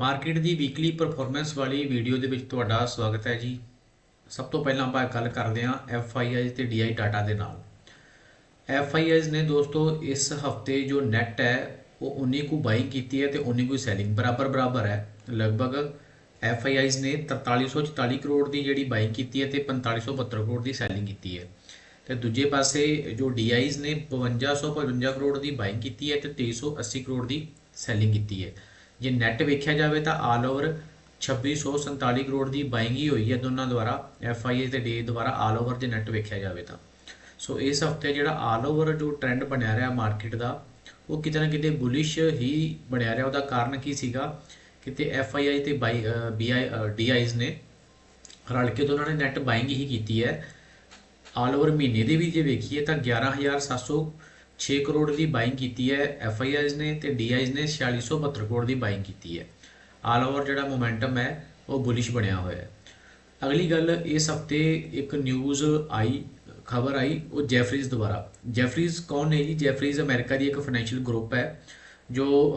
Market ਦੀ weekly performance ਵਾਲੀ video ਦੇ ਵਿੱਚ ਤੁਹਾਡਾ ਸਵਾਗਤ ਹੈ ਜੀ। ਸਭ ਤੋਂ ਪਹਿਲਾਂ ਆਪਾਂ ਗੱਲ ਕਰਦੇ ਹਾਂ FIIs ਤੇ DI ਡਾਟਾ ਦੇ ਨਾਲ। FIIs ਨੇ ਦੋਸਤੋ, ਇਸ ਹਫ਼ਤੇ ਜੋ ਨੈਟ ਹੈ, ਉਹ 19 ਕੁ ਬਾਈਂਗ ਕੀਤੀ ਹੈ ਤੇ 19 ਕੁ ਸੈਲਿੰਗ ਬਰਾਬਰ ਬਰਾਬਰ ਹੈ। ਲਗਭਗ FIIs ਨੇ 4344 ਕਰੋੜ ਦੀ ਜਿਹੜੀ ਬਾਈਂਗ ਕੀਤੀ ਹੈ ਤੇ 4572 ਕਰੋੜ ਦੀ ਸੈਲਿੰਗ ਕੀਤੀ ਹੈ। ਤੇ ਦੂਜੇ ਪਾਸੇ ਜੋ DIs ਨੇ 5255 ਕਰੋੜ ਦੀ ਬਾਈਂਗ ਕੀਤੀ ਹੈ ਤੇ 2380 ਕਰੋੜ ਦੀ ਸੈਲਿੰਗ ਕੀਤੀ ਹੈ। ਜੇ ਨੈਟ ਵੇਖਿਆ ਜਾਵੇ ਤਾਂ ਆਲ ਓਵਰ 2647 ਕਰੋੜ ਦੀ ਬਾਇੰਗ ਹੀ ਹੋਈ ਹੈ ਦੋਨਾਂ ਦੁਆਰਾ FIA ਤੇ ਡੀ ਦੁਆਰਾ ਆਲ ਓਵਰ ਜੇ ਨੈਟ ਵੇਖਿਆ ਜਾਵੇ ਤਾਂ। ਸੋ ਇਸ ਹਫ਼ਤੇ ਜਿਹੜਾ ਆਲ ਓਵਰ ਜੋ ਟ੍ਰੈਂਡ ਬਣਿਆ ਰਿਹਾ ਮਾਰਕੀਟ ਦਾ, ਉਹ ਕਿਤੇ ਨਾ ਕਿਤੇ ਬੁਲਿਸ਼ ਹੀ ਬਣਿਆ ਰਿਹਾ। ਉਹਦਾ ਕਾਰਨ ਕੀ ਸੀਗਾ ਕਿਤੇ ਐੱਫ ਆਈ ਆਈ ਤੇ ਬਾਈ ਬੀ ਆਈ ਡੀ ਆਈਜ਼ ਨੇ ਰਲ ਕੇ ਦੋਨਾਂ ਨੇ ਨੈਟ ਬਾਇੰਗ ਹੀ ਕੀਤੀ ਹੈ। ਆਲ ਓਵਰ ਮਹੀਨੇ ਦੀ ਵੀ ਜੇ ਵੇਖੀਏ ਤਾਂ 11706 ਕਰੋੜ ਦੀ ਬਾਇੰਗ ਕੀਤੀ ਹੈ ਐੱਫ ਆਈ ਆਈਜ਼ ਨੇ ਤੇ ਆਈਜ਼ ਨੇ 4672 ਕਰੋੜ ਦੀ ਬਾਇੰਗ ਕੀਤੀ ਹੈ। ਆਲ ਓਵਰ ਜਿਹੜਾ ਮੋਮੈਂਟਮ ਹੈ, ਉਹ ਬੁਲਿਸ਼ ਬਣਿਆ ਹੋਇਆ ਹੈ। ਅਗਲੀ ਗੱਲ, ਇਸ ਹਫ਼ਤੇ ਇੱਕ ਨਿਊਜ਼ ਆਈ, ਖਬਰ ਆਈ, ਉਹ ਜੈਫਰੀਜ਼ ਦੁਆਰਾ। ਜੈਫਰੀਜ਼ ਕੌਣ ਹੈ ਜੀ? ਜੈਫਰੀਜ਼ ਅਮਰੀਕਾ ਦੀ ਇੱਕ ਫਾਈਨੈਂਸ਼ੀਅਲ ਗਰੁੱਪ ਹੈ, ਜੋ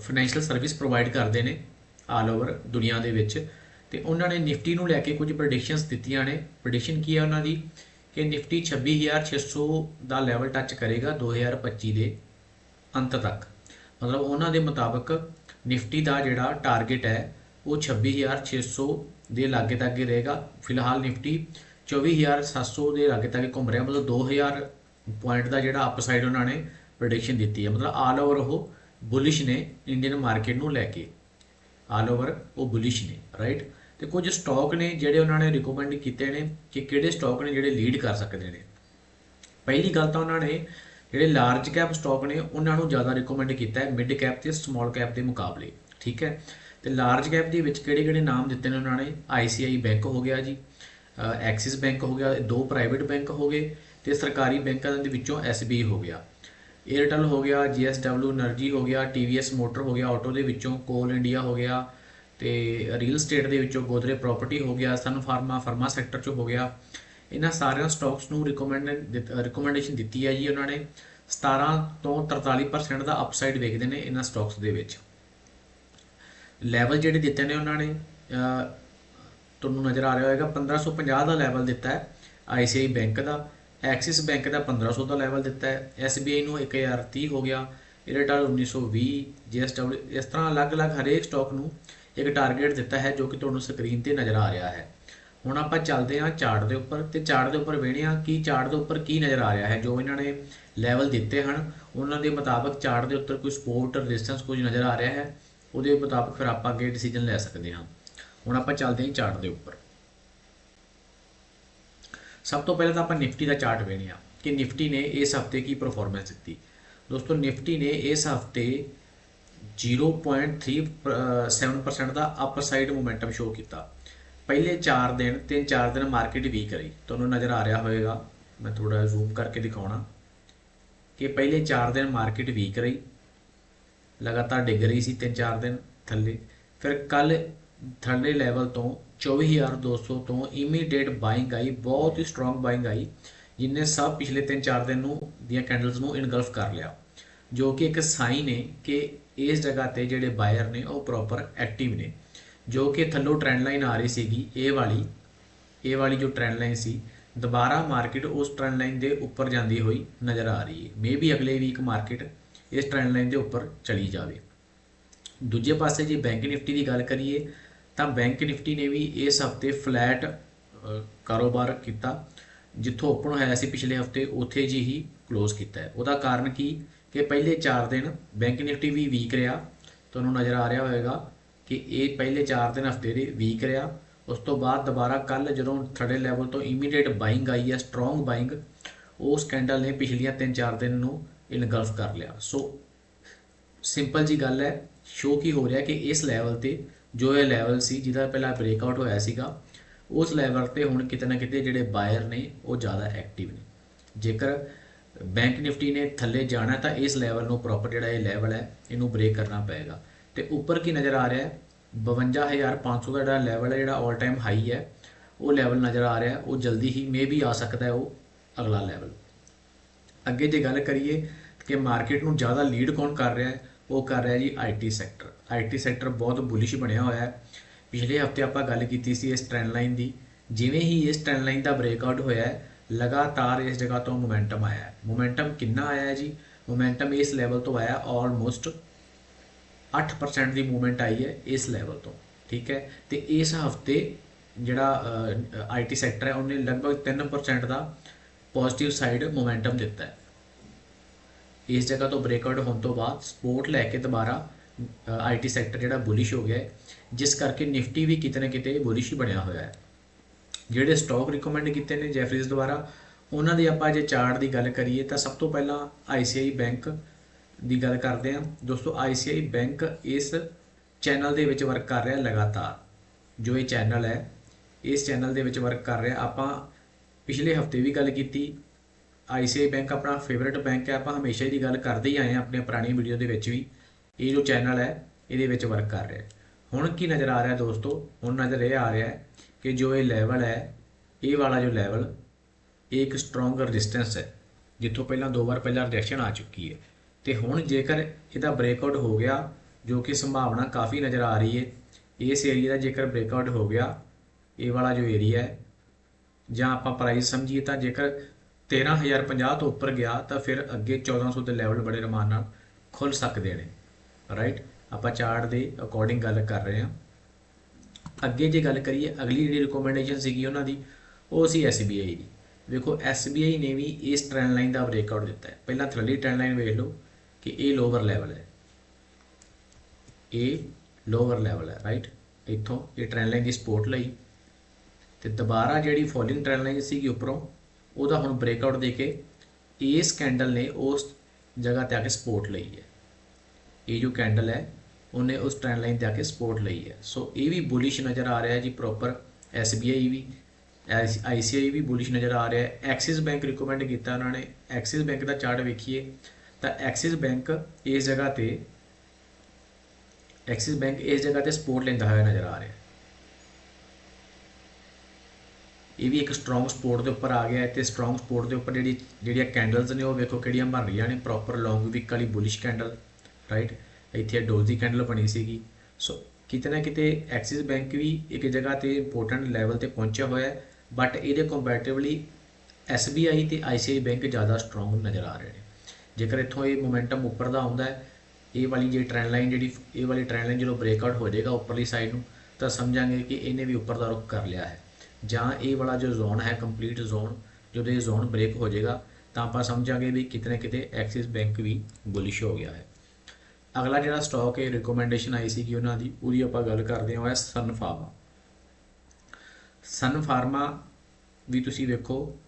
ਫਾਈਨੈਂਸ਼ੀਅਲ ਸਰਵਿਸ ਪ੍ਰੋਵਾਈਡ ਕਰਦੇ ਨੇ ਆਲ ਓਵਰ ਦੁਨੀਆ ਦੇ ਵਿੱਚ। ਤੇ ਉਹਨਾਂ ਨੇ ਨਿਫਟੀ ਨੂੰ ਲੈ ਕੇ ਕੁਝ ਪ੍ਰੈਡਿਕਸ਼ਨਸ ਦਿੱਤੀਆਂ ਨੇ। ਪ੍ਰੈਡਿਕਸ਼ਨ ਕੀ ਹੈ ਉਹਨਾਂ ਦੀ? ਕਿ ਨਿਫਟੀ 26600 ਦਾ ਲੈਵਲ ਟੱਚ ਕਰੇਗਾ 2025 ਦੇ ਅੰਤ ਤੱਕ। ਮਤਲਬ ਉਹਨਾਂ ਦੇ ਮੁਤਾਬਕ ਨਿਫਟੀ ਦਾ ਜਿਹੜਾ ਟਾਰਗੇਟ ਹੈ, ਉਹ 26600 ਦੇ ਲਾਗੇ ਤੱਕ ਰਹੇਗਾ। ਫਿਲਹਾਲ ਨਿਫਟੀ 24700 ਦੇ ਲਾਗੇ ਤੱਕ ਘੁੰਮ ਰਿਹਾ। ਮਤਲਬ 2000 ਪੁਆਇੰਟ ਦਾ ਜਿਹੜਾ ਅਪਸਾਈਡ ਉਹਨਾਂ ਨੇ ਪ੍ਰੈਡਿਕਸ਼ਨ ਦਿੱਤੀ ਹੈ। ਮਤਲਬ ਆਲ ਓਵਰ ਉਹ ਬੁਲਿਸ਼ ਨੇ ਇੰਡੀਅਨ ਮਾਰਕੀਟ ਨੂੰ ਲੈ ਕੇ। ਆਲ ਓਵਰ ਉਹ ਬੁਲਿਸ਼ ਨੇ ਰਾਈਟ ਤੇ ਕੁਝ ਸਟਾਕ ਨੇ ਜਿਹੜੇ ਉਹਨਾਂ ਨੇ ਰეკਮੈਂਡ ਕੀਤੇ ਨੇ ਕਿ ਕਿਹੜੇ ਸਟਾਕ ਨੇ ਜਿਹੜੇ ਲੀਡ ਕਰ ਸਕਦੇ ਨੇ। ਪਹਿਲੀ ਗੱਲ ਤਾਂ ਉਹਨਾਂ ਨੇ ਜਿਹੜੇ ਲਾਰਜ ਕੈਪ ਸਟਾਕ ਨੇ, ਉਹਨਾਂ ਨੂੰ ਜ਼ਿਆਦਾ ਰეკਮੈਂਡ ਕੀਤਾ ਹੈ ਮਿਡ ਕੈਪ ਤੇ ਸਮਾਲ ਕੈਪ ਦੇ ਮੁਕਾਬਲੇ, ਠੀਕ ਹੈ? ਤੇ ਲਾਰਜ ਕੈਪ ਦੇ ਵਿੱਚ ਕਿਹੜੇ-ਕਿਹੜੇ ਨਾਮ ਦਿੱਤੇ ਨੇ ਉਹਨਾਂ ਨੇ? ICICI ਬੈਂਕ ਹੋ ਗਿਆ ਜੀ ਐਕਸਿਸ ਬੈਂਕ ਹੋ ਗਿਆ, ਦੋ ਪ੍ਰਾਈਵੇਟ ਬੈਂਕ ਹੋ ਗਏ ਤੇ ਸਰਕਾਰੀ ਬੈਂਕਾਂ ਦੇ ਵਿੱਚੋਂ SBI ਹੋ ਗਿਆ। 에ਅਰਟੈਲ ਹੋ ਗਿਆ GSW એનર્ਜੀ ਹੋ ਗਿਆ TVS ਮੋਟਰ ਹੋ ਗਿਆ ਆਟੋ ਦੇ ਵਿੱਚੋਂ ਕੋਲ ਇੰਡੀਆ ਹੋ ਗਿਆ ਤੇ ਰੀਅਲ ਸਟੇਟ ਦੇ ਵਿੱਚੋਂ ਗੋਦਰੇ ਪ੍ਰਾਪਰਟੀ ਹੋ ਗਿਆ ਸਨ ਫਾਰਮਾ ਫਾਰਮਾ ਸੈਕਟਰ ਚ ਹੋ ਗਿਆ। ਇਹਨਾਂ ਸਾਰਿਆਂ ਸਟਾਕਸ ਨੂੰ ਰਿਕਮੈਂਡ ਰਿਕਮੈਂਡੇਸ਼ਨ ਦਿੱਤੀ ਹੈ ਜੀ ਉਹਨਾਂ ਨੇ। 17 ਤੋਂ 43% ਦਾ ਅਪਸਾਈਡ ਵੇਖਦੇ ਨੇ ਇਹਨਾਂ ਸਟਾਕਸ ਦੇ ਵਿੱਚ। ਲੈਵਲ ਜਿਹੜੇ ਦਿੱਤੇ ਨੇ ਉਹਨਾਂ ਨੇ ਤੁਹਾਨੂੰ ਨਜ਼ਰ ਆ ਰਿਹਾ ਹੋਵੇਗਾ 1550 ਦਾ ਲੈਵਲ ਦਿੱਤਾ ਹੈ ICI ਬੈਂਕ ਦਾ। ਐਕਸਿਸ ਬੈਂਕ ਦਾ 1500 ਦਾ ਲੈਵਲ ਦਿੱਤਾ ਹੈ। SBI ਨੂੰ 1030 ਹੋ ਗਿਆ। ਏਅਰਟੈਲ 1920 JSW ਇਸ ਤਰ੍ਹਾਂ ਅਲੱਗ-ਅਲੱਗ ਹਰੇਕ ਸਟਾਕ ਨੂੰ ਇੱਕ ਟਾਰਗੇਟ ਦਿੱਤਾ ਹੈ ਜੋ ਕਿ ਤੁਹਾਨੂੰ ਸਕਰੀਨ ਤੇ ਨਜ਼ਰ ਆ ਰਿਹਾ ਹੈ। ਹੁਣ ਆਪਾਂ ਚੱਲਦੇ ਹਾਂ ਚਾਰਟ ਦੇ ਉੱਪਰ ਤੇ ਚਾਰਟ ਦੇ ਉੱਪਰ ਵੇਖਦੇ ਹਾਂ ਕਿ ਚਾਰਟ ਦੇ ਉੱਪਰ ਕੀ ਨਜ਼ਰ ਆ ਰਿਹਾ ਹੈ। ਜੋ ਇਹਨਾਂ ਨੇ ਲੈਵਲ ਦਿੱਤੇ ਹਨ, ਉਹਨਾਂ ਦੇ ਮੁਤਾਬਕ ਚਾਰਟ ਦੇ ਉੱਪਰ ਕੋਈ ਸਪੋਰਟ ਰੈਜ਼ਿਸਟੈਂਸ ਕੁਝ ਨਜ਼ਰ ਆ ਰਿਹਾ ਹੈ। ਉਹਦੇ ਮੁਤਾਬਕ ਫਿਰ ਆਪਾਂ ਅੱਗੇ ਡਿਸੀਜਨ ਲੈ ਸਕਦੇ ਹਾਂ। ਹੁਣ ਆਪਾਂ ਚੱਲਦੇ ਹਾਂ ਚਾਰਟ ਦੇ ਉੱਪਰ। ਸਭ ਤੋਂ ਪਹਿਲਾਂ ਤਾਂ ਆਪਾਂ ਨਿਫਟੀ ਦਾ ਚਾਰਟ ਵੇਖਦੇ ਹਾਂ ਕਿ ਨਿਫਟੀ ਨੇ ਇਸ ਹਫ਼ਤੇ ਕੀ ਪਰਫਾਰਮੈਂਸ ਦਿੱਤੀ। ਦੋਸਤੋ ਨਿਫਟੀ ਨੇ ਇਸ ਹਫ਼ਤੇ 0.37% ਦਾ ਅਪਸਾਈਡ ਮੋਮੈਂਟਮ ਸ਼ੋ ਕੀਤਾ। ਪਹਿਲੇ 4 ਦਿਨ 3-4 ਦਿਨ ਮਾਰਕੀਟ ਵੀਕ ਰਹੀ ਤੁਹਾਨੂੰ ਨਜ਼ਰ ਆ ਰਿਹਾ ਹੋਵੇਗਾ। ਮੈਂ ਥੋੜਾ ਜ਼ੂਮ ਕਰਕੇ ਦਿਖਾਉਣਾ। ਕਿ ਪਹਿਲੇ 4 ਦਿਨ ਮਾਰਕੀਟ ਵੀਕ ਰਹੀ। ਲਗਾਤਾਰ ਡਿੱਗ ਰਹੀ ਸੀ 3-4 ਦਿਨ ਥੱਲੇ। ਫਿਰ ਕੱਲ ਥੱਲੇ ਲੈਵਲ ਤੋਂ 24200 ਤੋਂ ਇਮੀਡੀਏਟ ਬਾਇੰਗ ਆਈ। ਬਹੁਤ ਹੀ ਸਟਰੋਂਗ ਬਾਇੰਗ ਆਈ, ਜਿਨੇ ਸਭ ਪਿਛਲੇ 3-4 ਦਿਨ ਨੂੰ ਦੀਆਂ ਕੈਂਡਲਸ ਨੂੰ ਇਨਗਲਫ ਕਰ ਲਿਆ। ਜੋ ਕਿ ਇੱਕ ਸਾਈਨ ਹੈ ਕਿ ਇਸ ਜਗ੍ਹਾ ਤੇ ਜਿਹੜੇ ਬਾਇਰ ਨੇ ਉਹ ਪ੍ਰੋਪਰ ਐਕਟਿਵ ਨੇ। ਜੋ ਕਿ ਥੱਲੋਂ ਟ੍ਰੈਂਡ ਲਾਈਨ ਆ ਰਹੀ ਸੀਗੀ, ਇਹ ਵਾਲੀ ਇਹ ਵਾਲੀ ਜੋ ਟ੍ਰੈਂਡ ਲਾਈਨ ਸੀ, ਦੁਬਾਰਾ ਮਾਰਕੀਟ ਉਸ ਟ੍ਰੈਂਡ ਲਾਈਨ ਦੇ ਉੱਪਰ ਜਾਂਦੀ ਹੋਈ ਨਜ਼ਰ ਆ ਰਹੀ ਹੈ ਮੇ ਵੀ ਅਗਲੇ ਵੀਕ ਮਾਰਕੀਟ ਇਸ ਟ੍ਰੈਂਡ ਲਾਈਨ ਦੇ ਉੱਪਰ ਚਲੀ ਜਾਵੇ। ਦੂਜੇ ਪਾਸੇ ਜੇ ਬੈਂਕ ਨਿਫਟੀ ਦੀ ਗੱਲ ਕਰੀਏ, ਤਾਂ ਬੈਂਕ ਨਿਫਟੀ ਨੇ ਵੀ ਇਸ ਹਫ਼ਤੇ ਫਲੈਟ ਕਾਰੋਬਾਰ ਕੀਤਾ, ਜਿੱਥੋਂ ਓਪਨ ਹੋਇਆ ਸੀ ਪਿਛਲੇ ਹਫ਼ਤੇ, ਉੱਥੇ ਜੀ ਹੀ ক্লোਜ਼ ਕੀਤਾ ਹੈ। ਉਹਦਾ ਕਾਰਨ ਕੀ? ਕਿ ਪਹਿਲੇ 4 ਦਿਨ ਬੈਂਕ ਨਿਫਟੀ ਵੀ ਵੀਕ ਰਿਹਾ, ਤੁਹਾਨੂੰ ਨਜ਼ਰ ਆ ਰਿਹਾ ਹੋਵੇਗਾ ਕਿ ਇਹ ਪਹਿਲੇ 4 ਦਿਨ ਹਫ਼ਤੇ ਦੇ ਵੀਕ ਰਿਹਾ। ਉਸ ਤੋਂ ਬਾਅਦ ਦੁਬਾਰਾ ਕੱਲ ਜਦੋਂ ਥਰਡ ਲੈਵਲ ਤੋਂ ਇਮੀਡੀਏਟ ਬਾਇੰਗ ਆਈ ਹੈ ਸਟਰੋਂਗ ਬਾਇੰਗ ਉਸ ਕੈਂਡਲ ਨੇ ਪਿਛਲੀਆਂ 3-4 ਦਿਨ ਨੂੰ ਇਨਗਲਫ ਕਰ ਲਿਆ। ਸੋ ਸਿੰਪਲ ਜੀ ਗੱਲ ਹੈ ਸ਼ੋ ਕੀ ਹੋ ਰਿਹਾ ਕਿ ਇਸ ਲੈਵਲ ਤੇ ਜੋ ਇਹ ਲੈਵਲ ਸੀ, ਜਿਹਦਾ ਪਹਿਲਾਂ ਬ੍ਰੇਕਆਊਟ ਹੋਇਆ ਸੀਗਾ, ਉਸ ਲੈਵਲ ਤੇ ਹੁਣ ਕਿਤੇ ਨਾ ਕਿਤੇ ਜਿਹੜੇ ਬਾਇਰ ਨੇ, ਉਹ ਜ਼ਿਆਦਾ ਐਕਟਿਵ ਨੇ। ਜੇਕਰ ਬੈਂਕ ਨਿਫਟੀ ਨੇ ਥੱਲੇ ਜਾਣਾ ਤਾਂ ਇਸ ਲੈਵਲ ਨੂੰ ਪ੍ਰੋਪਰ ਜਿਹੜਾ ਇਹ ਲੈਵਲ ਹੈ, ਇਹਨੂੰ ਬ੍ਰੇਕ ਕਰਨਾ ਪਏਗਾ। ਤੇ ਉੱਪਰ ਕੀ ਨਜ਼ਰ ਆ ਰਿਹਾ ਹੈ? 52500 ਦਾ ਜਿਹੜਾ ਲੈਵਲ ਹੈ, ਜਿਹੜਾ 올 ਟਾਈਮ ਹਾਈ ਹੈ, ਉਹ ਲੈਵਲ ਨਜ਼ਰ ਆ ਰਿਹਾ ਉਹ ਜਲਦੀ ਹੀ ਮੇ ਵੀ ਆ ਸਕਦਾ ਹੈ ਉਹ ਅਗਲਾ ਲੈਵਲ ਅੱਗੇ ਜੇ ਗੱਲ ਕਰੀਏ ਕਿ ਮਾਰਕੀਟ ਨੂੰ ਜ਼ਿਆਦਾ ਲੀਡ ਕੌਣ ਕਰ ਰਿਹਾ ਹੈ? ਉਹ ਕਰ ਰਿਹਾ ਜੀ ਆਈਟੀ ਸੈਕਟਰ ਆਈਟੀ ਸੈਕਟਰ ਬਹੁਤ ਬੁਲਿਸ਼ ਬਣਿਆ ਹੋਇਆ ਹੈ। ਪਿਛਲੇ ਹਫ਼ਤੇ ਆਪਾਂ ਗੱਲ ਕੀਤੀ ਸੀ ਇਸ ਟ੍ਰੈਂਡ ਲਾਈਨ ਦੀ। ਜਿਵੇਂ ਹੀ ਇਸ ਟ੍ਰੈਂਡ ਲਾਈਨ ਦਾ ਬ੍ਰੇਕਆਊਟ ਹੋਇਆ ਹੈ ਲਗਾਤਾਰ ਇਸ ਜਗ੍ਹਾ ਤੋਂ ਮੋਮੈਂਟਮ ਆਇਆ ਹੈ। ਮੋਮੈਂਟਮ ਕਿੰਨਾ ਆਇਆ ਹੈ ਜੀ? ਮੋਮੈਂਟਮ ਇਸ ਲੈਵਲ ਤੋਂ ਆਇਆ ਆਲਮੋਸਟ 8% ਦੀ ਮੂਵਮੈਂਟ ਆਈ ਹੈ ਇਸ ਲੈਵਲ ਤੋਂ, ਠੀਕ ਹੈ? ਤੇ ਇਸ ਹਫ਼ਤੇ ਜਿਹੜਾ ਆਈਟੀ ਸੈਕਟਰ ਹੈ, ਉਹਨੇ ਲਗਭਗ 3% ਦਾ ਪੋਜ਼ਿਟਿਵ ਸਾਈਡ ਮੋਮੈਂਟਮ ਦਿੱਤਾ ਹੈ। ਇਸ ਜਗ੍ਹਾ ਤੋਂ ਬ੍ਰੇਕਆਊਟ ਹੋਣ ਤੋਂ ਬਾਅਦ ਸਪੋਰਟ ਲੈ ਕੇ ਦੁਬਾਰਾ ਆਈਟੀ ਸੈਕਟਰ ਜਿਹੜਾ ਬੁਲਿਸ਼ ਹੋ ਗਿਆ ਹੈ, ਜਿਸ ਕਰਕੇ ਨਿਫਟੀ ਵੀ ਕਿਤੇ ਨਾ ਕਿਤੇ ਬੁਲਿਸ਼ ਹੀ ਬਣਿਆ ਹੋਇਆ ਹੈ। ਜਿਹੜੇ ਸਟਾਕ ਰਿਕਮੈਂਡ ਕੀਤੇ ਨੇ ਜੈਫਰੀਜ਼ ਦੁਆਰਾ, ਉਹਨਾਂ ਦੀ ਆਪਾਂ ਜੇ ਚਾਰਟ ਦੀ ਗੱਲ ਕਰੀਏ ਤਾਂ ਸਭ ਤੋਂ ਪਹਿਲਾਂ ਆਈਸੀਆਈ ਬੈਂਕ ਦੀ ਗੱਲ ਕਰਦੇ ਹਾਂ। ਦੋਸਤੋ ਆਈਸੀਆਈ ਬੈਂਕ ਇਸ ਚੈਨਲ ਦੇ ਵਿੱਚ ਵਰਕ ਕਰ ਰਿਹਾ ਲਗਾਤਾਰ। ਜੋ ਇਹ ਚੈਨਲ ਹੈ, ਇਸ ਚੈਨਲ ਦੇ ਵਿੱਚ ਵਰਕ ਕਰ ਰਿਹਾ। ਆਪਾਂ ਪਿਛਲੇ ਹਫ਼ਤੇ ਵੀ ਗੱਲ ਕੀਤੀ। ਆਈਸੀਆਈ ਬੈਂਕ ਆਪਣਾ ਫੇਵਰਿਟ ਬੈਂਕ ਹੈ। ਆਪਾਂ ਹਮੇਸ਼ਾ ਇਹਦੀ ਗੱਲ ਕਰਦੇ ਹੀ ਆਏ ਹਾਂ ਆਪਣੀਆਂ ਪੁਰਾਣੀ ਵੀਡੀਓ ਦੇ ਵਿੱਚ ਵੀ। ਇਹ ਜੋ ਚੈਨਲ ਹੈ, ਇਹਦੇ ਵਿੱਚ ਵਰਕ ਕਰ ਰਿਹਾ। ਹੁਣ ਕੀ ਨਜ਼ਰ ਆ ਰਿਹਾ ਦੋਸਤੋ? ਹੁਣ ਨਜ਼ਰ ਇਹ ਆ ਰਿਹਾ ਹੈ ਕਿ ਜੋ ਇਹ ਲੈਵਲ ਹੈ, ਇਹ ਵਾਲਾ ਜੋ ਲੈਵਲ ਇਹ ਇੱਕ ਸਟਰੋਂਗ ਰੈਜ਼ਿਸਟੈਂਸ ਹੈ, ਜਿੱਥੋਂ ਪਹਿਲਾਂ ਦੋ ਵਾਰ ਪਹਿਲਾਂ ਰਿਐਕਸ਼ਨ ਆ ਚੁੱਕੀ ਹੈ। ਤੇ ਹੁਣ ਜੇਕਰ ਇਹਦਾ ਬ੍ਰੇਕਆਊਟ ਹੋ ਗਿਆ, ਜੋ ਕਿ ਸੰਭਾਵਨਾ ਕਾਫੀ ਨਜ਼ਰ ਆ ਰਹੀ ਹੈ, ਇਸ ਏਰੀਆ ਦਾ ਜੇਕਰ ਬ੍ਰੇਕਆਊਟ ਹੋ ਗਿਆ, ਇਹ ਵਾਲਾ ਜੋ ਏਰੀਆ ਹੈ, ਜਾਂ ਆਪਾਂ ਪ੍ਰਾਈਸ ਸਮਝੀਏ ਤਾਂ ਜੇਕਰ 13050 ਤੋਂ ਉੱਪਰ ਗਿਆ, ਤਾਂ ਫਿਰ ਅੱਗੇ 1400 ਦੇ ਲੈਵਲ ਬੜੇ ਰਮਾਨ ਨਾਲ ਖੁੱਲ ਸਕਦੇ ਨੇ ਰਾਈਟ ਆਪਾਂ ਚਾਰਟ ਦੇ ਅਕੋਰਡਿੰਗ ਗੱਲ ਕਰ ਰਹੇ ਹਾਂ। ਅੱਗੇ ਜੇ ਗੱਲ ਕਰੀਏ, ਅਗਲੀ ਜਿਹੜੀ ਰეკਮੈਂਡੇਸ਼ਨ ਸੀਗੀ ਉਹਨਾਂ ਦੀ, ਉਹ ਸੀ SBI ਦੀ। ਵੇਖੋ SBI ਨੇ ਵੀ ਇਸ ਟ੍ਰੈਂਡ ਲਾਈਨ ਦਾ ਬ੍ਰੇਕਆਊਟ ਦਿੱਤਾ ਹੈ। ਪਹਿਲਾਂ ਥੱਲੇ ਟ੍ਰੈਂਡ ਲਾਈਨ ਵੇਖ ਲਓ ਕਿ ਇਹ ਲੋਅਰ ਲੈਵਲ ਹੈ। ਇਹ ਲੋਅਰ ਲੈਵਲ ਹੈ ਰਾਈਟ ਇੱਥੋਂ ਇਹ ਟ੍ਰੈਂਡ ਲਾਈਨ ਦੀ ਸਪੋਰਟ ਲਈ। ਤੇ ਦੁਬਾਰਾ ਜਿਹੜੀ ਫੋਲਿੰਗ ਟ੍ਰੈਂਡ ਲਾਈਨ ਸੀਗੀ ਉੱਪਰੋਂ, ਉਹਦਾ ਹੁਣ ਬ੍ਰੇਕਆਊਟ ਦੇ ਕੇ ਇਸ ਕੈਂਡਲ ਨੇ ਉਸ ਜਗ੍ਹਾ ਤੇ ਆ ਕੇ ਸਪੋਰਟ ਲਈ ਹੈ। ਇਹ ਜੋ ਕੈਂਡਲ ਹੈ ਉਹਨੇ ਉਸ ਟ੍ਰੈਂਡ ਲਾਈਨ ਤੇ ਆ ਕੇ ਸਪੋਰਟ ਲਈ ਹੈ। ਸੋ ਇਹ ਵੀ ਬੁਲਿਸ਼ ਨਜ਼ਰ ਆ ਰਿਹਾ ਹੈ ਜੀ ਪ੍ਰੋਪਰ SBI ਵੀ ICICI ਵੀ ਬੁਲਿਸ਼ ਨਜ਼ਰ ਆ ਰਿਹਾ ਹੈ। ਐਕਸਿਸ ਬੈਂਕ ਰਿਕਮੈਂਡ ਕੀਤਾ ਉਹਨਾਂ ਨੇ। ਐਕਸਿਸ ਬੈਂਕ ਦਾ ਚਾਰਟ ਵੇਖੀਏ, ਤਾਂ ਐਕਸਿਸ ਬੈਂਕ ਇਸ ਜਗ੍ਹਾ ਤੇ ਐਕਸਿਸ ਬੈਂਕ ਇਸ ਜਗ੍ਹਾ ਤੇ ਸਪੋਰਟ ਲੈਂਦਾ ਹੋਇਆ ਨਜ਼ਰ ਆ ਰਿਹਾ ਹੈ। ਇਹ ਵੀ ਇੱਕ ਸਟਰੋਂਗ ਸਪੋਰਟ ਦੇ ਉੱਪਰ ਆ ਗਿਆ ਹੈ ਤੇ ਸਟਰੋਂਗ ਸਪੋਰਟ ਦੇ ਉੱਪਰ ਜਿਹੜੀ, ਜਿਹੜੀਆਂ ਕੈਂਡਲਸ ਨੇ ਉਹ ਵੇਖੋ ਕਿਹੜੀਆਂ ਬਣ ਰਹੀਆਂ ਨੇ। ਪ੍ਰੋਪਰ ਲੌਂਗ ਵੀਕ ਵਾਲੀ ਬੁਲਿਸ਼ ਕੈਂਡਲ ਰਾਈਟ ਇੱਥੇ ਡੋਜੀ ਕੈਂਡਲ ਬਣੀ ਸੀਗੀ। ਸੋ ਕਿਤੇ ਨਾ ਕਿਤੇ ਐਕਸਿਸ ਬੈਂਕ ਵੀ ਇੱਕ ਜਗ੍ਹਾ ਤੇ ਇੰਪੋਰਟੈਂਟ ਲੈਵਲ ਤੇ ਪਹੁੰਚਿਆ ਹੋਇਆ ਹੈ ਬਟ ਇਹਦੇ ਕੰਪੈਰੀਟਿਵਲੀ SBI ਤੇ ICICI ਬੈਂਕ ਜ਼ਿਆਦਾ ਸਟਰੋਂਗ ਨਜ਼ਰ ਆ ਰਹੇ ਨੇ। ਜੇਕਰ ਇੱਥੋਂ ਇਹ ਮੋਮੈਂਟਮ ਉੱਪਰ ਦਾ ਆਉਂਦਾ ਹੈ, ਇਹ ਵਾਲੀ ਜੇ ਟ੍ਰੈਂਡ ਲਾਈਨ ਜਿਹੜੀ, ਇਹ ਵਾਲੀ ਟ੍ਰੈਂਡ ਲਾਈਨ ਜਦੋਂ ਬ੍ਰੇਕਆਊਟ ਹੋ ਜਾਏਗਾ ਉੱਪਰਲੀ ਸਾਈਡ ਨੂੰ, ਤਾਂ ਸਮਝਾਂਗੇ ਕਿ ਇਹਨੇ ਵੀ ਉੱਪਰ ਦਾ ਰੁਖ ਕਰ ਲਿਆ ਹੈ। ਜਾਂ ਇਹ ਵਾਲਾ ਜੋ ਜ਼ੋਨ ਹੈ ਕੰਪਲੀਟ ਜ਼ੋਨ ਜਦੋਂ ਇਹ ਜ਼ੋਨ ਬ੍ਰੇਕ ਹੋ ਜਾਏਗਾ, ਤਾਂ ਆਪਾਂ ਸਮਝਾਂਗੇ ਵੀ ਕਿਤਨੇ ਕਿਤੇ ਐਕਸਿਸ ਬੈਂਕ ਵੀ ਬੁਲਿਸ਼ ਹੋ ਗਿਆ ਹੈ। ਅਗਲਾ ਜਿਹੜਾ ਸਟਾਕ ਹੈ ਰეკਮੈਂਡੇਸ਼ਨ ਆਈ ਸੀ ਕਿ ਉਹਨਾਂ ਦੀ, ਉਹਦੀ ਆਪਾਂ ਗੱਲ ਕਰਦੇ ਹਾਂ, ਉਹ ਹੈ ਸਨ ਫਾਰਮਾ ਸਨ ਫਾਰਮਾ ਵੀ ਤੁਸੀਂ ਵੇਖੋ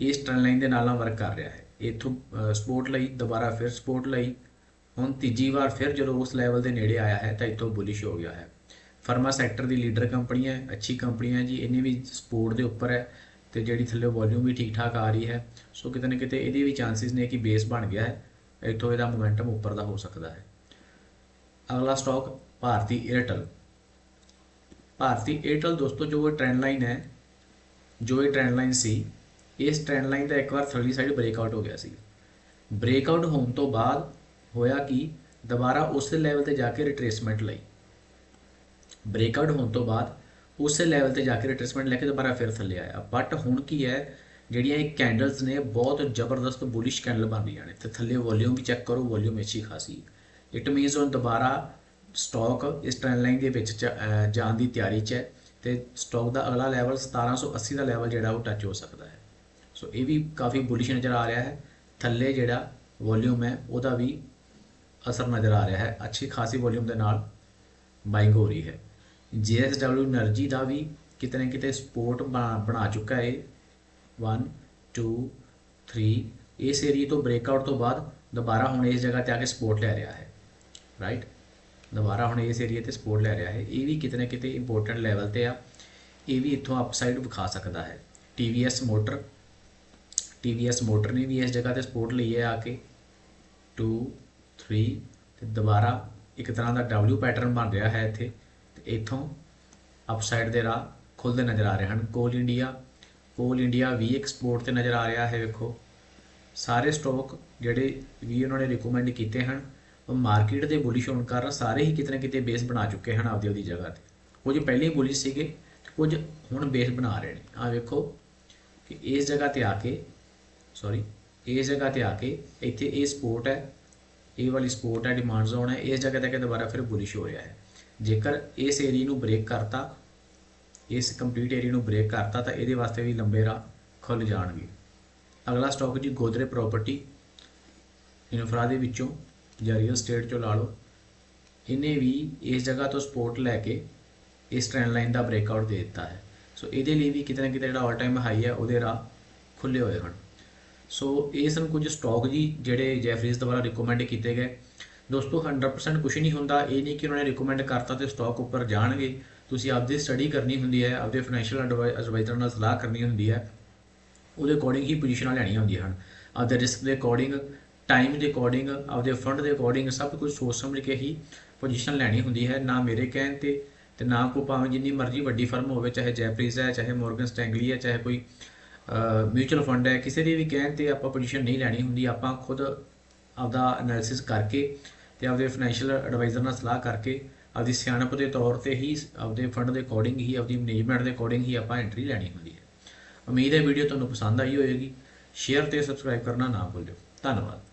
ਇਸ ਟ੍ਰੈਂਡ ਲਾਈਨ ਦੇ ਨਾਲ ਨਾਲ ਵਰਕ ਕਰ ਰਿਹਾ ਹੈ। ਇੱਥੋਂ ਸਪੋਰਟ ਲਈ, ਦੁਬਾਰਾ ਫਿਰ ਸਪੋਰਟ ਲਈ, ਹੁਣ ਤੀਜੀ ਵਾਰ ਫਿਰ ਜਦੋਂ ਉਸ ਲੈਵਲ ਦੇ ਨੇੜੇ ਆਇਆ ਹੈ, ਤਾਂ ਇੱਥੋਂ ਬੁਲਿਸ਼ ਹੋ ਗਿਆ ਹੈ। ਫਾਰਮਾ ਸੈਕਟਰ ਦੀ ਲੀਡਰ ਕੰਪਨੀ ਹੈ, ਅੱਛੀ ਕੰਪਨੀਆਂ ਜੀ ਇਹਨੇ ਵੀ ਸਪੋਰਟ ਦੇ ਉੱਪਰ ਹੈ ਤੇ ਜਿਹੜੀ ਥੱਲੇ ਵੋਲਿਊਮ ਵੀ ਠੀਕ ਠਾਕ ਆ ਰਹੀ ਹੈ, ਸੋ ਕਿਤੇ ਨਾ ਕਿਤੇ ਇਹਦੇ ਵੀ ਚਾਂਸਸ ਨੇ ਕਿ ਬੇਸ ਬਣ ਗਿਆ ਹੈ, ਇੱਥੋਂ ਇਹਦਾ ਮੋਮੈਂਟਮ ਉੱਪਰ ਦਾ ਹੋ ਸਕਦਾ ਹੈ। ਅਗਲਾ ਸਟਾਕ ਭਾਰਤੀ ਏਅਰਟੈਲ ਭਾਰਤੀ ਏਅਰਟੈਲ ਦੋਸਤੋ, ਜੋ ਇਹ ਟ੍ਰੈਂਡ ਲਾਈਨ ਹੈ, ਜੋ ਇਹ ਟ੍ਰੈਂਡ ਲਾਈਨ ਸੀ, ਇਸ ਟ੍ਰੈਂਡ ਲਾਈਨ ਦਾ ਇੱਕ ਵਾਰ ਥਰਲੀ ਸਾਈਡ ਬ੍ਰੇਕਆਊਟ ਹੋ ਗਿਆ ਸੀ। ਬ੍ਰੇਕਆਊਟ ਹੋਣ ਤੋਂ ਬਾਅਦ ਹੋਇਆ ਕਿ? ਦੁਬਾਰਾ ਉਸੇ ਲੈਵਲ ਤੇ ਜਾ ਕੇ ਰਿਟਰੇਸਮੈਂਟ ਲਈ। ਬ੍ਰੇਕਆਊਟ ਹੋਣ ਤੋਂ ਬਾਅਦ ਉਸੇ ਲੈਵਲ ਤੇ ਜਾ ਕੇ ਰਿਟਰੇਸਮੈਂਟ ਲੈ ਕੇ ਦੁਬਾਰਾ ਫਿਰ ਥੱਲੇ ਆਇਆ। ਬਟ ਹੁਣ ਕੀ ਹੈ, ਜਿਹੜੀਆਂ ਇਹ ਕੈਂਡਲਸ ਨੇ, ਬਹੁਤ ਜ਼ਬਰਦਸਤ ਬੁਲਿਸ਼ ਕੈਂਡਲ ਬਣ ਰਹੀਆਂ ਨੇ। ਤੇ ਥੱਲੇ ਵੋਲਿਊਮ ਵੀ ਚੈੱਕ ਕਰੋ ਵੋਲਿਊਮ ਅੱਛੀ ਖਾਸੀ। ਇਟ ਮੀਨਸ ਉਹ ਦੁਬਾਰਾ ਸਟਾਕ ਇਸ ਟ੍ਰੈਂਡ ਲਾਈਨ ਦੇ ਵਿੱਚ ਜਾਣ ਦੀ ਤਿਆਰੀ 'ਚ ਹੈ ਤੇ ਸਟਾਕ ਦਾ ਅਗਲਾ ਲੈਵਲ 1780 ਦਾ ਲੈਵਲ ਜਿਹੜਾ ਉਹ ਟੱਚ ਹੋ ਸਕਦਾ ਹੈ। ਸੋ ਇਹ ਵੀ ਕਾਫੀ ਬੁਲਿਸ਼ ਨਜ਼ਰ ਆ ਰਿਹਾ ਹੈ। ਥੱਲੇ ਜਿਹੜਾ ਵੋਲਿਊਮ ਹੈ, ਉਹਦਾ ਵੀ ਅਸਰ ਨਜ਼ਰ ਆ ਰਿਹਾ ਹੈ। ਅੱਛੀ ਖਾਸੀ ਵੋਲਿਊਮ ਦੇ ਨਾਲ ਬਾਈਂਗ ਹੋ ਰਹੀ ਹੈ। JSW એનર્ਜੀ ਦਾ ਵੀ ਕਿਤੇ ਨਾ ਕਿਤੇ ਸਪੋਰਟ ਬਣਾ ਚੁੱਕਾ ਹੈ। 1 2 3 ਇਸ ਏਰੀਆ ਤੋਂ ਬ੍ਰੇਕਆਊਟ ਤੋਂ ਬਾਅਦ ਦੁਬਾਰਾ ਹੁਣ ਇਸ ਜਗ੍ਹਾ ਤੇ ਆ ਕੇ ਸਪੋਰਟ ਲੈ ਰਿਹਾ ਹੈ। ਰਾਈਟ ਦੁਬਾਰਾ ਹੁਣ ਇਸ ਏਰੀਆ ਤੇ ਸਪੋਰਟ ਲੈ ਰਿਹਾ ਹੈ। ਇਹ ਵੀ ਕਿਤੇ ਨਾ ਕਿਤੇ ਇੰਪੋਰਟੈਂਟ ਲੈਵਲ ਤੇ ਆ। ਇਹ ਵੀ ਇੱਥੋਂ ਅਪਸਾਈਡ ਵਿਖਾ ਸਕਦਾ ਹੈ। TVS ਮੋਟਰ TVS ਮੋਟਰ ਨੇ ਵੀ ਇਸ ਜਗ੍ਹਾ ਤੇ ਸਪੋਰਟ ਲਈ ਹੈ ਆ ਕੇ। 2 3 ਤੇ ਦੁਬਾਰਾ ਇੱਕ ਤਰ੍ਹਾਂ ਦਾ W ਪੈਟਰਨ ਬਣ ਰਿਹਾ ਹੈ ਇੱਥੇ। ਤੇ ਇੱਥੋਂ ਅਪਸਾਈਡ ਦੇ ਰਾਹ ਖੁੱਲਦੇ ਨਜ਼ਰ ਆ ਰਹੇ ਹਨ। ਕੋਲ ਇੰਡੀਆ ਕੋਲ ਇੰਡੀਆ ਵੀ ਐਕਸਪੋਰਟ ਤੇ ਨਜ਼ਰ ਆ ਰਿਹਾ ਹੈ, ਵੇਖੋ। ਸਾਰੇ ਸਟਾਕ ਜਿਹੜੇ ਵੀ ਉਹਨਾਂ ਨੇ ਰეკਮੈਂਡ ਕੀਤੇ ਹਨ ਮਾਰਕੀਟ ਦੇ ਬੁਲਿਸ਼ ਹੋਣ ਕਾਰਨ ਸਾਰੇ ਹੀ ਕਿਤੇ ਨਾ ਕਿਤੇ ਬੇਸ ਬਣਾ ਚੁੱਕੇ ਹਨ ਆਪਦੀ ਆਪਦੀ ਜਗ੍ਹਾ ਤੇ। ਕੁਝ ਪਹਿਲੇ ਹੀ ਬੁਲਿਸ਼ ਸੀਗੇ, ਕੁਝ ਹੁਣ ਬੇਸ ਬਣਾ ਰਹੇ ਨੇ। ਆ ਵੇਖੋ ਕਿ ਇਸ ਜਗ੍ਹਾ ਤੇ ਆ ਕੇ ਸੌਰੀ ਇਸ ਜਗ੍ਹਾ ਤੇ ਆ ਕੇ ਇੱਥੇ ਇਹ ਸਪੋਰਟ ਹੈ, ਇਹ ਵਾਲੀ ਸਪੋਰਟ ਹੈ ਡਿਮਾਂਡ ਜ਼ੋਨ ਹੈ, ਇਸ ਜਗ੍ਹਾ ਤੇ ਦੁਬਾਰਾ ਫਿਰ ਬੁਲਿਸ਼ ਹੋ ਰਿਹਾ ਹੈ। ਜੇਕਰ ਇਸ ਏਰੀਆ ਨੂੰ ਬ੍ਰੇਕ ਕਰਤਾ, ਇਸ ਕੰਪਲੀਟ ਏਰੀਆ ਨੂੰ ਬ੍ਰੇਕ ਕਰਤਾ, ਤਾਂ ਇਹਦੇ ਵਾਸਤੇ ਵੀ ਲੰਬੇ ਰਾਹ ਖੁੱਲ ਜਾਣਗੇ। ਅਗਲਾ ਸਟਾਕ ਜੀ ਗੋਦਰੇ ਪ੍ਰਾਪਰਟੀ ਇਨਫਰਾ ਦੇ ਵਿੱਚੋਂ ਜਾਂ ਰੀਅਲ ਸਟੇਟ ਚੋਂ ਲਾ ਲਓ। ਇਹਨੇ ਵੀ ਇਸ ਜਗ੍ਹਾ ਤੋਂ ਸਪੋਰਟ ਲੈ ਕੇ ਇਸ ਟ੍ਰੈਂਡ ਲਾਈਨ ਦਾ ਬ੍ਰੇਕਆਊਟ ਦੇ ਦਿੱਤਾ ਹੈ। ਸੋ ਇਹਦੇ ਲਈ ਵੀ ਕਿਤੇ ਨਾ ਕਿਤੇ ਜਿਹੜਾ ਆਲ ਟਾਈਮ ਹਾਈ ਹੈ, ਉਹਦੇ ਰਾਹ ਖੁੱਲੇ ਹੋਏ ਹਨ ਸੋ ਇਹ ਸਨ ਕੁਝ ਸਟਾਕ ਜੀ ਜਿਹੜੇ ਜੈਫਰੀਜ਼ ਦੁਆਰਾ ਰਿਕਮੈਂਡ ਕੀਤੇ ਗਏ। ਦੋਸਤੋ 100% ਕੁਝ ਨਹੀਂ ਹੁੰਦਾ। ਇਹ ਨਹੀਂ ਕਿ ਉਹਨਾਂ ਨੇ ਰਿਕਮੈਂਡ ਕਰਤਾ ਤੇ ਸਟਾਕ ਉੱਪਰ ਜਾਣਗੇ। ਤੁਸੀਂ ਆਪਦੀ ਸਟੱਡੀ ਕਰਨੀ ਹੁੰਦੀ ਹੈ, ਆਪਦੇ ਫਾਈਨੈਂਸ਼ੀਅਲ ਐਡਵਾਈਜ਼ਰ ਨਾਲ ਸਲਾਹ ਕਰਨੀ ਹੁੰਦੀ ਹੈ। ਉਹਦੇ ਅਕੋਰਡਿੰਗ ਹੀ ਪੋਜੀਸ਼ਨਾਂ ਲੈਣੀਆਂ ਹੁੰਦੀਆਂ ਹਨ। ਆਪਦੇ ਰਿਸਕ ਦੇ ਅਕੋਰਡਿੰਗ ਟਾਈਮ ਦੇ ਅਕੋਰਡਿੰਗ ਆਪਦੇ ਫੰਡ ਦੇ ਅਕੋਰਡਿੰਗ ਸਭ ਕੁਝ ਸੋਚ ਸਮਝ ਕੇ ਹੀ ਪੋਜੀਸ਼ਨ ਲੈਣੀ ਹੁੰਦੀ ਹੈ, ਨਾ ਮੇਰੇ ਕਹਿਣ ਤੇ ਤੇ ਨਾ ਕੋ ਭਾਵੇਂ ਜਿੰਨੀ ਮਰਜ਼ੀ ਵੱਡੀ ਫਰਮ ਹੋਵੇ, ਚਾਹੇ ਜੈਪਰੀਜ਼ ਹੈ, ਚਾਹੇ ਮੋਰਗਨ ਸਟੈਂਗਲੀ ਹੈ, ਚਾਹੇ ਕੋਈ ਮਿਊਚੁਅਲ ਫੰਡ ਹੈ, ਕਿਸੇ ਦੀ ਵੀ ਕਹਿਣ ਤੇ ਆਪਾਂ ਪੋਜੀਸ਼ਨ ਨਹੀਂ ਲੈਣੀ ਹੁੰਦੀ, ਆਪਾਂ ਖੁਦ ਆਪਦਾ ਐਨਾਲਿਸਿਸ ਕਰਕੇ ਤੇ ਆਪਦੇ ਫਾਈਨੈਂਸ਼ੀਅਲ ਐਡਵਾਈਜ਼ਰ ਨਾਲ ਸਲਾਹ ਕਰਕੇ ਆਪਦੀ ਸਿਆਣਪ ਦੇ ਤੌਰ ਤੇ ਹੀ ਆਪਦੇ ਫੰਡ ਦੇ ਅਕੋਰਡਿੰਗ ਹੀ, ਆਪਦੀ ਮੈਨੇਜਮੈਂਟ ਦੇ ਅਕੋਰਡਿੰਗ ਹੀ ਆਪਾਂ ਐਂਟਰੀ ਲੈਣੀ ਹੁੰਦੀ ਹੈ। ਉਮੀਦ ਹੈ ਵੀਡੀਓ ਤੁਹਾਨੂੰ ਪਸੰਦ ਆਈ ਹੋਵੇਗੀ। ਸ਼ੇਅਰ ਤੇ ਸਬਸਕ੍ਰਾਈਬ ਕਰਨਾ ਨਾ ਭੁੱਲਿਓ। ਧੰਨਵਾਦ।